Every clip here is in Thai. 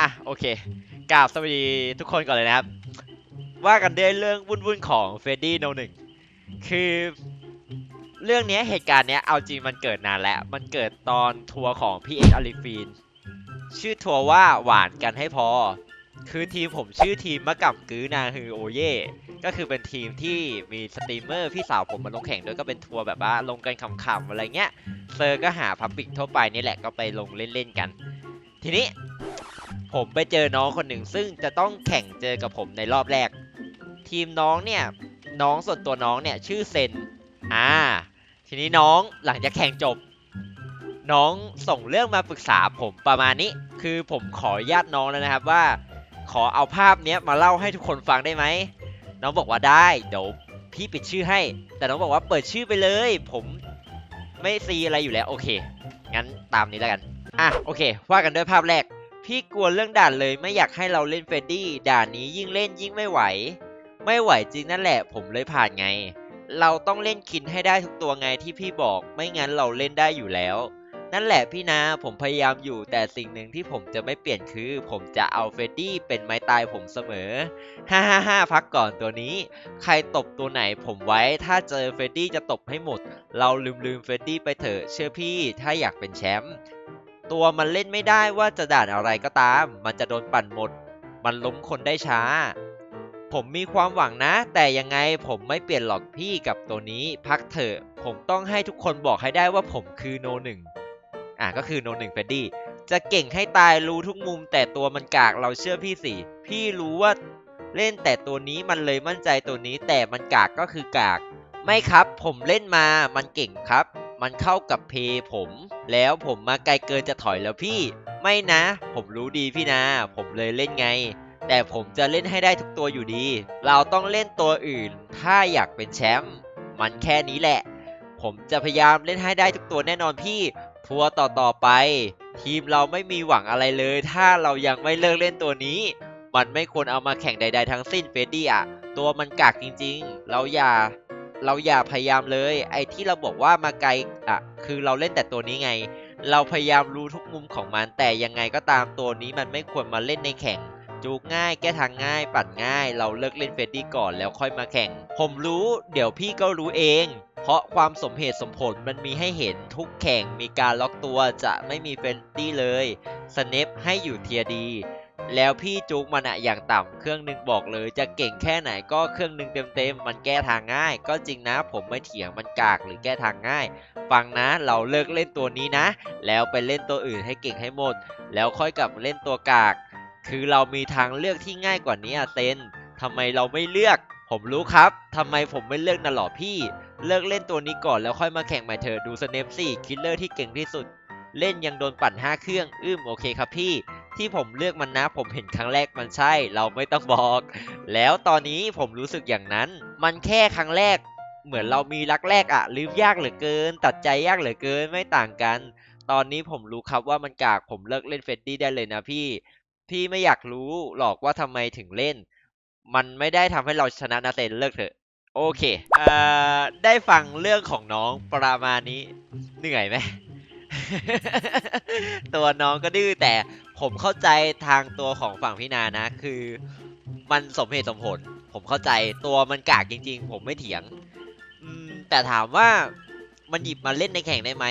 อะโอเคกราบสวัสดีทุกคนก่อนเลยนะครับ ว่ากันด้วยเรื่องวุ่นๆของเฟรดดี้โนหนึ่งคือเรื่องนี้เหตุการณ์เนี้ยเอาจริงมันเกิดนานแล้ว มันเกิดตอนทัวร์ของพี่เอ็กอลิฟีน ชื่อทัวร์ว่าหวานกันให้พอ คือทีมผมชื่อทีมมะกับกื้อนาฮือโอเย่ก็คือเป็นทีมที่มีสตรีมเมอร์พี่สาวผมมาลงแข่งด้วยก็เป็นทัวร์แบบว่าลงกันขำๆอะไรเงี้ยเซอร์ก็หาพับบิกทั่วไปนี่แหละก็ไปลงเล่นๆกัน ทีนี้ ผมไปเจอน้องคนหนึ่งซึ่งจะต้องแข่งเจอกับผมในรอบแรก ทีมน้องเนี่ยน้องส่วนตัวน้องเนี่ยชื่อเซนอ่าทีนี้น้องหลังจากแข่งจบ น้องส่งเรื่องมาปรึกษาผมประมาณนี้ คือผมขอญาตน้องแล้วนะครับว่า ขอเอาภาพเนี้ยมาเล่าให้ทุกคนฟังได้ไหมน้องบอกว่าได้เดี๋ยวพี่ปิดชื่อให้ แต่น้องบอกว่าเปิดชื่อไปเลย ผมไม่ซีอะไรอยู่แล้วโอเคงั้นตามนี้แล้วกันอะโอเค ว่ากันด้วยภาพแรก พี่กลัวเรื่องด่านเลยไม่อยากให้เราเล่นเฟดดี้ด่านนี้ยิ่งเล่นยิ่งไม่ไหว ไม่ไหวจริงนั่นแหละ ผมเลยผ่านไง เราต้องเล่นคินให้ได้ทุกตัวไงที่พี่บอก ไม่งั้นเราเล่นได้อยู่แล้ว นั่นแหละพี่นาผมพยายามอยู่แต่สิ่งหนึ่งที่ผมจะไม่เปลี่ยนคือ ผมจะเอาเฟดดี้เป็นไม้ตายผมเสมอฮ่าฮ่าฮ่าพักก่อนตัวนี้ ใครตบตัวไหนผมไว้ ถ้าเจอเฟดดี้จะตบให้หมด เราลืมลืมเฟดดี้ไปเถอะเชื่อพี่ถ้าอยากเป็นแชมป์ ตัวมันเล่นไม่ได้ว่าจะด่านอะไรก็ตาม มันจะโดนปั่นหมด มันล้มคนได้ช้า ผมมีความหวังนะ แต่ยังไงผมไม่เปลี่ยนหรอกพี่กับตัวนี้พักเถอะ ผมต้องให้ทุกคนบอกให้ได้ว่าผมคือโนหนึ่งอะก็คือโนหนึ่งเฟดดี้จะเก่งให้ตายรู้ทุกมุม แต่ตัวมันกากเราเชื่อพี่สิพี่รู้ว่าเล่นแต่ตัวนี้มันเลยมั่นใจตัวนี้ แต่มันกากก็คือกาก ไม่ครับ ผมเล่นมามันเก่งครับ มันเข้ากับเพย์ผม แล้วผมมาไกลเกินจะถอยแล้วพี่ ไม่นะ ผมรู้ดีพี่นา ผมเลยเล่นไง แต่ผมจะเล่นให้ได้ทุกตัวอยู่ดี เราต้องเล่นตัวอื่น ถ้าอยากเป็นแชมป์มันแค่นี้แหละ ผมจะพยายามเล่นให้ได้ทุกตัวแน่นอนพี่ ทัวร์ต่อต่อๆไป ทีมเราไม่มีหวังอะไรเลย ถ้าเรายังไม่เลิกเล่นตัวนี้ มันไม่ควรเอามาแข่งใด ๆ ทั้งสิ้นเฟดดี้อะตัวมันกากจริง ๆ เราอย่า เราอย่าพยายามเลย ไอ้ที่เราบอกว่ามาไกลอะคือเราเล่นแต่ตัวนี้ไง เราพยายามรู้ทุกมุมของมัน แต่ยังไงก็ตามตัวนี้มันไม่ควรมาเล่นในแข่งจูกง่ายแก้ทางง่าย ปัดง่าย เราเลิกเล่นเฟรดดี้ก่อนแล้วค่อยมาแข่ง ผมรู้เดี๋ยวพี่ก็รู้เอง เพราะความสมเหตุสมผลมันมีให้เห็นทุกแข่งมีการล็อกตัวจะไม่มีเฟรดดี้เลยสเนปให้อยู่เทียดี แล้วพี่จุกมันอะอย่างต่ำเครื่องหนึ่งบอกเลย จะเก่งแค่ไหนก็เครื่องหนึ่งเต็มๆมันแก้ทางง่าย ก็จริงนะ ผมไม่เถียงมันกากหรือแก้ทางง่าย ฟังนะเราเลิกเล่นตัวนี้นะ แล้วไปเล่นตัวอื่นให้เก่งให้หมด แล้วค่อยกลับเล่นตัวกาก คือเรามีทางเลือกที่ง่ายกว่านี้อะเซนทำไมเราไม่เลือก ผมรู้ครับทำไมผมไม่เลือกน่ะหรอพี่ เลิกเล่นตัวนี้ก่อนแล้วค่อยมาแข่งใหม่เถอะดูสเนปสี่คิลเลอร์ที่เก่งที่สุด เล่นยังโดนปั่น 5 เครื่อง อืมโอเคครับพี่ ที่ผมเลือกมันนะ ผมเห็นครั้งแรกมันใช่ เราไม่ต้องบอก แล้วตอนนี้ผมรู้สึกอย่างนั้น มันแค่ครั้งแรก เหมือนเรามีรักแรกอะลืมยากเหลือเกิน ตัดใจยากเหลือเกินไม่ต่างกัน ตอนนี้ผมรู้ครับว่ามันกากผมเลิกเล่นเฟดดี้ได้เลยนะพี่ พี่ไม่อยากรู้หรอกว่าทำไมถึงเล่น มันไม่ได้ทำให้เราชนะนะเซนเลิกเถอะโอเคเอ่อได้ฟังเรื่องของน้องประมาณนี้ เหนื่อยไหม ตัวน้องก็ดื้อแต่ผมเข้าใจทางตัวของฝั่งพี่นานะ คือ มันสมเหตุสมผล ผมเข้าใจตัวมันกากจริง ๆ ผมไม่เถียงแต่ถามว่ามันหยิบมาเล่นในแข่งได้ไหม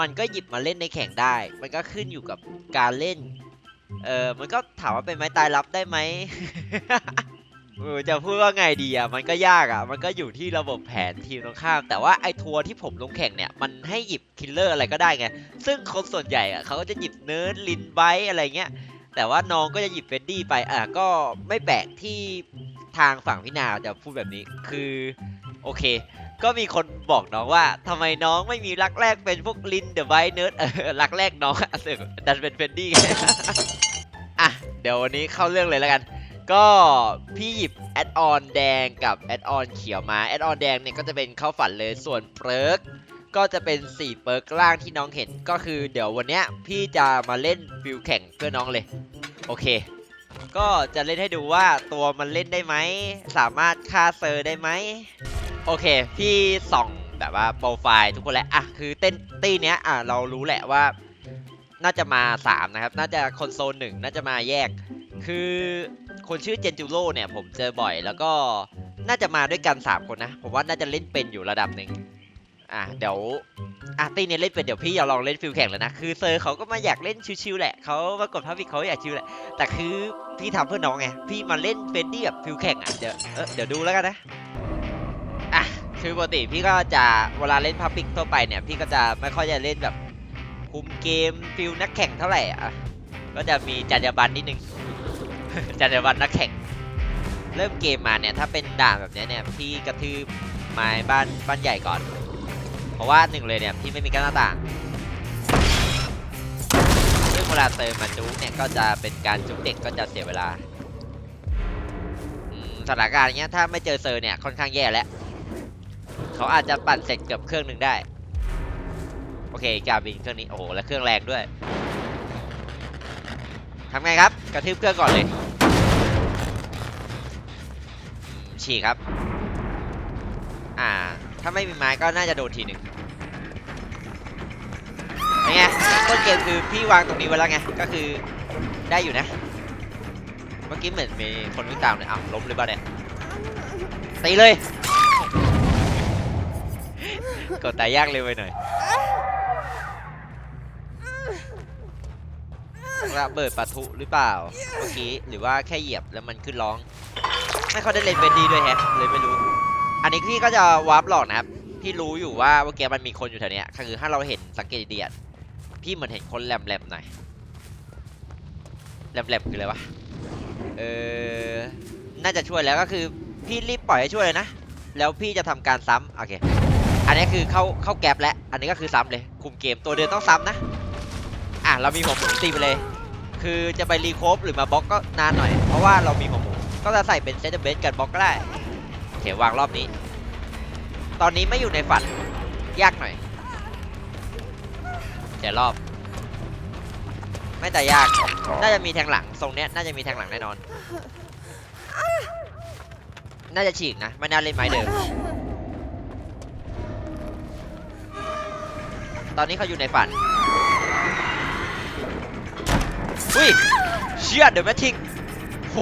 มันก็หยิบมาเล่นในแข่งได้ มันก็ขึ้นอยู่กับการเล่น เออมันก็ถามว่าเป็นไม้ตายรับได้ไหม เออจะพูดว่าไงดีอะมันก็ยากอะ มันก็อยู่ที่ระบบแผนทีมตรงข้าม แต่ว่าไอ้ทัวร์ที่ผมลงแข่งเนี่ย มันให้หยิบคิลเลอร์อะไรก็ได้ไง ซึ่งคนส่วนใหญ่อะเขาก็จะหยิบเนิร์ดลินไบอะไรเงี้ย แต่ว่าน้องก็จะหยิบเฟดดี้ไปอะก็ไม่แปลกที่ทางฝั่งพี่นาจะพูดแบบนี้คือโอเค ก็มีคนบอกน้องว่าทำไมน้องไม่มีรักแรกเป็นพวกลินเดอะไบเนิร์ดเออรักแรกน้องอะสือกดันเป็นเฟดดี้อะเดี๋ยววันนี้เข้าเรื่องเลยแล้วกัน ก็พี่หยิบแอดออนแดงกับแอดออนเขียวมา แอดออนแดงเนี่ยก็จะเป็นเข้าฝันเลย ส่วนเปิร์กก็จะเป็น 4 เปิร์กล่างที่น้องเห็น ก็คือเดี๋ยววันเนี้ยพี่จะมาเล่นฟิลแข่งเพื่อน้องเลย โอเค ก็จะเล่นให้ดูว่าตัวมันเล่นได้ไหม สามารถฆ่าเซอร์ได้ไหม โอเค พี่ส่องแบบว่าโปรไฟล์ทุกคนแล้วอะคือเต้นตีเนี้ยอะเรารู้แหละว่า น่าจะมาสามนะครับ น่าจะคอนโซนหนึ่งน่าจะมาแยก คือคนชื่อเจนจูโร่เนี่ยผมเจอบ่อยแล้วก็น่าจะมาด้วยกันสามคนนะ ผมว่าน่าจะเล่นเป็นอยู่ระดับหนึ่งอะเดี๋ยวอะตีเนี่ยเล่นเป็นเดี๋ยวพี่อย่าลองเล่นฟิลแข่งแล้วนะ คือเซอร์เขาก็มาอยากเล่นชิวๆแหละเขามากดภาพพี่เขาอยากชิวแหละ แต่คือพี่ทำเพื่อน้องไง พี่มาเล่นเฟนดี้แบบฟิลแข่งอะ เดี๋ยวเออเดี๋ยวดูแล้วกันนะ อะคือปกติพี่ก็จะเวลาเล่นพับิกทั่วไปเนี่ย พี่ก็จะไม่ค่อยจะเล่นแบบคุมเกมฟิลนักแข่งเท่าไหร่อะ ก็จะมีจรรยาบรรณนิดนึง จรรยาบรรณนักแข่ง เริ่มเกมมาเนี่ย ถ้าเป็นด่านแบบนี้เนี่ยพี่กระทืบไม้บ้านบ้านใหญ่ก่อน เพราะว่าหนึ่งเลยเนี่ยพี่ไม่มีกั้นหน้าต่างซึ่งเวลาเติมมาจุกเนี่ยก็จะเป็นการจุกเด็กก็จะเสียเวลาสถานการณ์เนี้ยถ้าไม่เจอเซอร์เนี่ยค่อนข้างแย่แล้วเขาอาจจะปั่นเสร็จเกือบเครื่องหนึ่งได้ โอเคกาบินเครื่องนี้โอ้โหแล้วเครื่องแรงด้วย ทำไงครับ กระทืบเครื่องก่อนเลยฉีกครับ อ่า ถ้าไม่มีไม้ก็น่าจะโดนทีหนึ่งเป็นไงต้นเกมคือพี่วางตรงนี้ไว้แล้วไง ก็คือได้อยู่นะ เมื่อกี้เหมือนมีคนวิ่งตามเลยอ้าวล้มเลยบ้าเนี่ยตีเลย กดตายยากเลยไปหน่อย ระเบิดปะทุหรือเปล่าเมื่อกี้หรือว่าแค่เหยียบแล้วมันขึ้นร้องไม่เขาได้เล่นเป็นดีด้วยแฮะเลยไม่รู้ อันนี้พี่ก็จะวาร์ปหลอกนะครับพี่รู้อยู่ว่าเมื่อกี้มันมีคนอยู่แถวเนี้ยคือถ้าเราเห็นสังเกตดีๆอะพี่เหมือนเห็นคนแหลมๆหน่อยแหลมๆคืออะไรวะเออน่าจะช่วยแล้วก็คือพี่รีบปล่อยให้ช่วยเลยนะแล้วพี่จะทำการซ้ำโอเคอันนี้คือเข้าเข้าแก๊ปแล้วอันนี้ก็คือซ้ำเลย คุมเกมตัวเดินต้องซ้ำนะอะเรามีหัวหมุนตีไปเลย คือจะไปรีโคฟหรือมาบล็อกก็นานหน่อย เพราะว่าเรามีหัวหมุนก็จะใส่เป็นเซตเบสกันบล็อกก็ได้โอเขวางรอบนี้ ตอนนี้ไม่อยู่ในฝัน ยากหน่อยเดี๋ยวรอบ ไม่แต่ยาก น่าจะมีแทงหลังทรงเนี้ยน่าจะมีแทงหลังแน่นอน น่าจะฉีกนะ ไม่น่าเล่นไม้เดิม ตอนนี้เขาอยู่ในฝัน อุ้ยเชี่ยเดอะแมททิกโห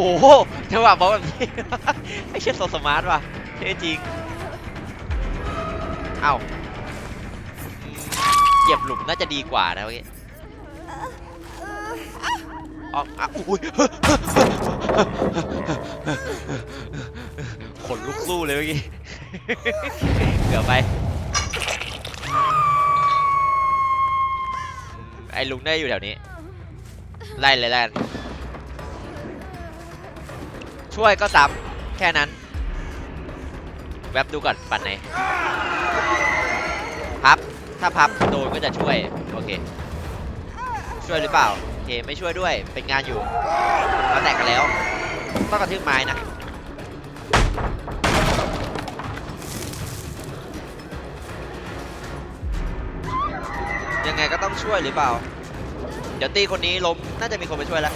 จังหวะบอลแบบนี้ ไอ้เชี่ยโซสมาร์ทว่ะเท่จริงเอ้าเหยียบหลุมน่าจะดีกว่านะเมื่อกี้อ๋ออะอุ้ยขนลุกสู้เลยเมื่อกี้เกือบไปไอ้ลุงได้อยู่แถวนี้ ไล่เลยแล้วกันช่วยก็ซ้ำแค่นั้น แวบดูก่อนปั่นไหน พับ ถ้าพับโดนก็จะช่วย โอเค ช่วยหรือเปล่า โอเค ไม่ช่วยด้วย เป็นงานอยู่เราแตกกันแล้ว ต้องกระทืบไม้นะ ยังไงก็ต้องช่วยหรือเปล่า ดี๋ยวตีคนนี้ล้มน่าจะมีคนไปช่วยแล้ว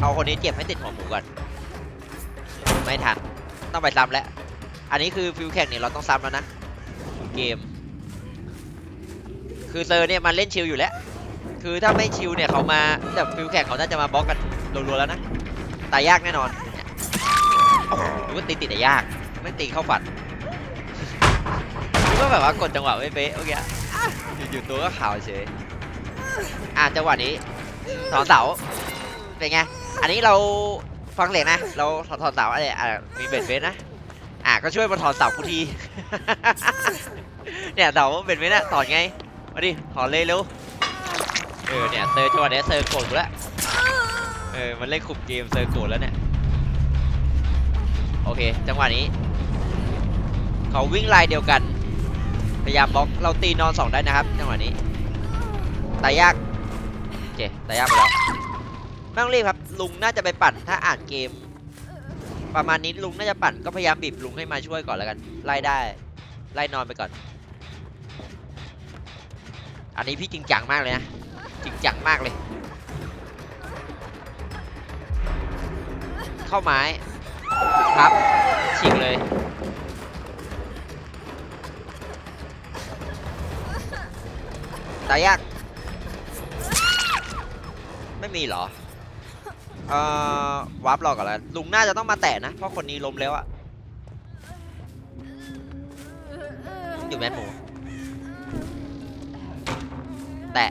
เอาคนนี้เจ็บให้ติดหัวหมูก่อนไม่ทันต้องไปซ้ำแล้ว อันนี้คือฟิวแข่งเนี่ยเราต้องซ้ำแล้วนะเกม คือเซอร์เนี่ยมันเล่นชิลอยู่แล้ว คือถ้าไม่ชิลเนี่ยเขามาแต่ฟิวแข่งเขาน่าจะมาบล็อกกันรัวๆแล้วนะตายยากแน่นอนเนี่ยโอ้โหนึกว่าตีติดแต่ยากไม่ตีเข้าฝันกว่าแบบว่ากดจังหวะไม่เป๊ะเมื่อกี้อยู่ๆตัวก็ขาวเฉย อ่าจังหวะนี้ถอนเสาเป็นไง อันนี้เราฟังเสียงนะ เราถอนถอนเสาอะไรอะมีเบ็ดเฟสนะ อะก็ช่วยมาถอนเสากูที เนี่ยเสาเบ็ดเฟสนะถอนไง มาดิถอนเลยเร็ว เออเนี่ยเซอร์จังหวะนี้เซอร์โกรธกูแล้ว เออมันเล่นคุมเกมเซอร์โกรธแล้วเนี่ย โอเค จังหวะนี้ เขาวิ่งไลน์เดียวกัน พยายามบล็อกเราตีนอนสองได้นะครับ จังหวะนี้ ตายยากโอเคตายยากไปแล้วไม่ต้องรีบครับลุงน่าจะไปปั่นถ้าอ่านเกม ประมาณนี้ลุงน่าจะปั่นก็พยายามบีบลุงให้มาช่วยก่อนแล้วกันไล่ได้ไล่นอนไปก่อน อันนี้พี่จริงจังมากเลยนะจริงจังมากเลย เข้าไม้ครับฉีกเลยตายยาก ไม่มีเหรอ เอ่อวาร์ปรอก่อนแล้วลุงน่าจะต้องมาแตะนะ เพราะคนนี้ล้มแล้วอะอยู่แมนหมู แตะ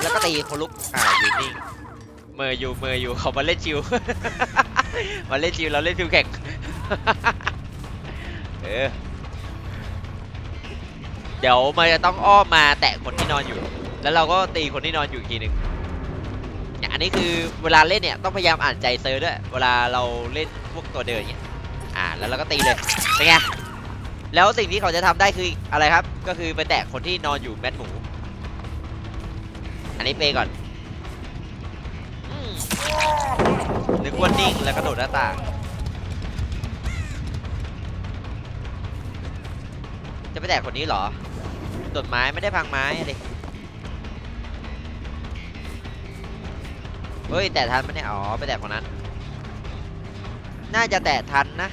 แล้วก็ตีคนลุก อ่าอยู่นิ่งเมย์อยู่เมย์อยู่เขามาเล่นชิว มาเล่นชิวเราเล่นฟิวแข่ง เออ เดี๋ยวมันจะต้องอ้อมมาแตะคนที่นอนอยู่ แล้วเราก็ตีคนที่นอนอยู่อีกทีหนึ่ง เนี่ยอันนี้คือเวลาเล่นเนี่ยต้องพยายามอ่านใจเซอร์ด้วยเวลาเราเล่นพวกตัวเดินอย่างเงี้ยอ่าแล้วเราก็ตีเลยเป็นไงแล้วสิ่งที่เขาจะทำได้คืออะไรครับ ก็คือไปแตะคนที่นอนอยู่แมทหมู อันนี้เปก่อนอืมนึกว่านิ่งแล้วก็โดดหน้าต่างจะไปแตะคนนี้เหรอโดดไม้ไม่ได้พังไม้อะดิ เฮ้ย แตะทันไหมเนี่ย อ๋อ ไปแตะคนนั้น น่าจะแตะทันนะ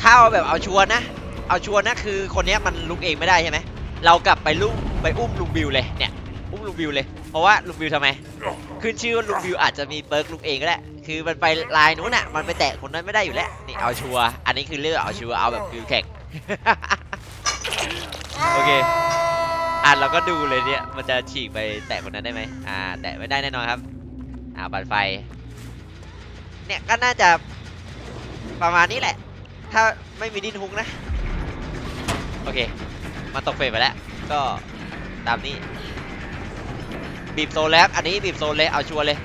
ถ้าเอาแบบเอาชัวร์นะ เอาชัวร์นะคือคนนี้มันลุกเองไม่ได้ใช่ไหม เรากลับไปลุกไปอุ้มลุงบิวเลยเนี่ย อุ้มลุงบิวเลย เพราะว่าลุงบิวทำไม ขึ้นชื่อว่าลุงบิวอาจจะมีเปิร์กลุกเองก็ได้ คือมันไปลายนู้นน่ะ มันไปแตะคนนั้นไม่ได้อยู่แล้วนี่เอาชัวร์อันนี้คือเลือกเอาชัวร์เอาแบบบิวแข่งโอเคอะเราก็ดูเลยเนี่ยมันจะฉีกไปแตะคนนั้นได้ไหมอ่า แตะไม่ได้แน่นอนครับ อ่าบันไฟ เนี่ยก็น่าจะประมาณนี้แหละ ถ้าไม่มีดินฮุกนะ โอเคมันตกเฟรไปแล้ว ก็ตามนี้ บีบโซนแล้ว อันนี้บีบโซนเลย เอาชัวร์เลย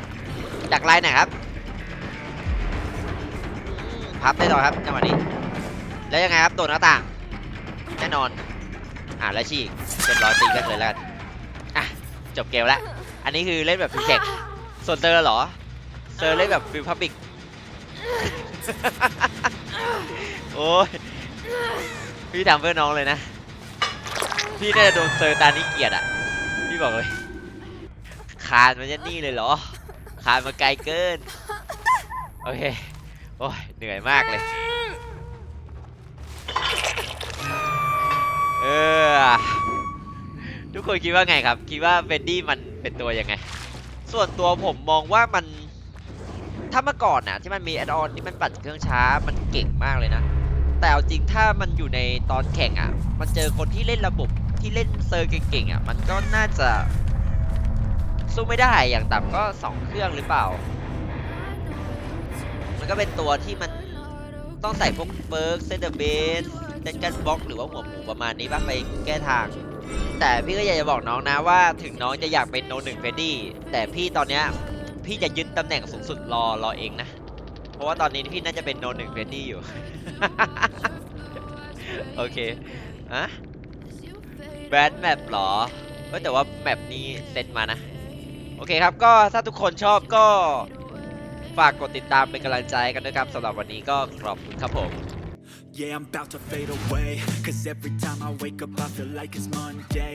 จากไลน์ไหนครับ พับได้ต่อครับจังหวะนี้ แล้วยังไงครับโดดหน้าต่างแน่นอนอ่าแล้วฉีกเรียบร้อยตีกันเลยแล้วกันอะจบเกมแล้วอันนี้คือเล่นแบบฟิวเช็คส่วนเซอร์เหรอเซอร์เล่นแบบฟิวพับบิกโอ้ยพี่ทำเพื่อน้องเลยนะ พี่น่าจะโดนเซอร์ตานี้เกียดอะ พี่บอกเลยคานมาจะนี่เลยเหรอคานมาไกลเกิน โอเค โอ้ยเหนื่อยมากเลย เออ ทุกคนคิดว่าไงครับ คิดว่าเฟนดี้มันเป็นตัวยังไง ส่วนตัวผมมองว่ามัน ถ้าเมื่อก่อนน่ะ ที่มันมีแอดออนที่มันปั่นเครื่องช้ามันเก่งมากเลยนะ แต่เอาจริงถ้ามันอยู่ในตอนแข่งอะ มันเจอคนที่เล่นระบบที่เล่นเซอร์เก่งๆอะ มันก็น่าจะสู้ไม่ได้อย่างต่ำก็สองเครื่องหรือเปล่า มันก็เป็นตัวที่มันต้องใส่พวกเบิร์กเซนเดอร์เบสเล่นกันบล็อกหรือว่าหัวหมูประมาณนี้บ้างไปแก้ทาง แต่พี่ก็อยากจะบอกน้องนะว่าถึงน้องจะอยากเป็นโนหนึ่งเฟดดี้แต่พี่ตอนเนี้ยพี่จะยึดตำแหน่งสูงสุดรอรอเองนะ เพราะว่าตอนนี้พี่น่าจะเป็นโนหนึ่งเฟดดี้อยู่ โอเคอะแบรนด์แมปหรอเอ้แต่ว่าแมปนี้เซตมานะ โอเคครับก็ถ้าทุกคนชอบก็ ฝากกดติดตามเป็นกำลังใจกันด้วยครับสำหรับวันนี้ก็ขอบคุณครับผม Yeah, I'm about to fade away. Cause every time I wake up, I feel like it's Monday.